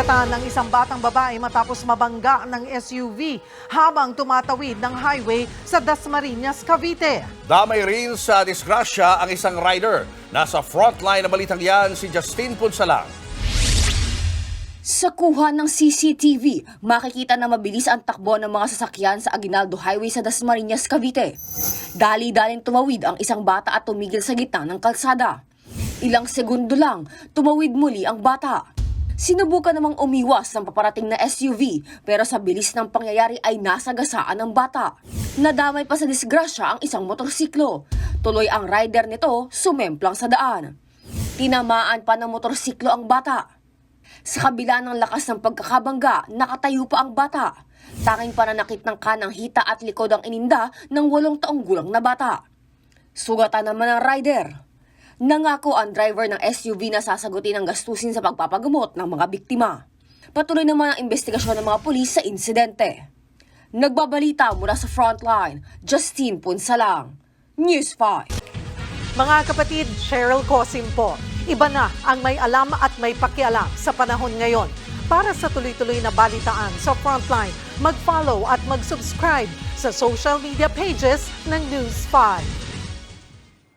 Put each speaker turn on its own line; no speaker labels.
Nasugatan ng isang batang babae matapos mabangga ng SUV habang tumatawid ng highway sa Dasmariñas, Cavite.
Damay rin sa disgrasya ang isang rider. Nasa frontline na balitang yan si Justin Punsalang.
Sa kuha ng CCTV, makikita na mabilis ang takbo ng mga sasakyan sa Aguinaldo Highway sa Dasmariñas, Cavite. Dali-daling tumawid ang isang bata at tumigil sa gitna ng kalsada. Ilang segundo lang, tumawid muli ang bata. Sinubukan namang umiwas ng paparating na SUV pero sa bilis ng pangyayari ay nasagasaan ng bata. Nadamay pa sa disgrasya ang isang motorsiklo. Tuloy ang rider nito sumemplang sa daan. Tinamaan pa ng motorsiklo ang bata. Sa kabila ng lakas ng pagkakabangga, nakatayo pa ang bata. Tanging pananakit ng kanang hita at likod ang ininda ng walong taong gulang na bata. Sugatan naman ang rider. Nangako ang driver ng SUV na sasagutin ang gastusin sa pagpapagamot ng mga biktima. Patuloy naman ang investigasyon ng mga pulis sa insidente. Nagbabalita mula sa frontline, Justine Punsalang, News 5.
Mga kapatid, Cheryl Cosim po. Iba na ang may alam at may pakialam sa panahon ngayon. Para sa tuloy-tuloy na balitaan sa Frontline, mag-follow at mag-subscribe sa social media pages ng News 5.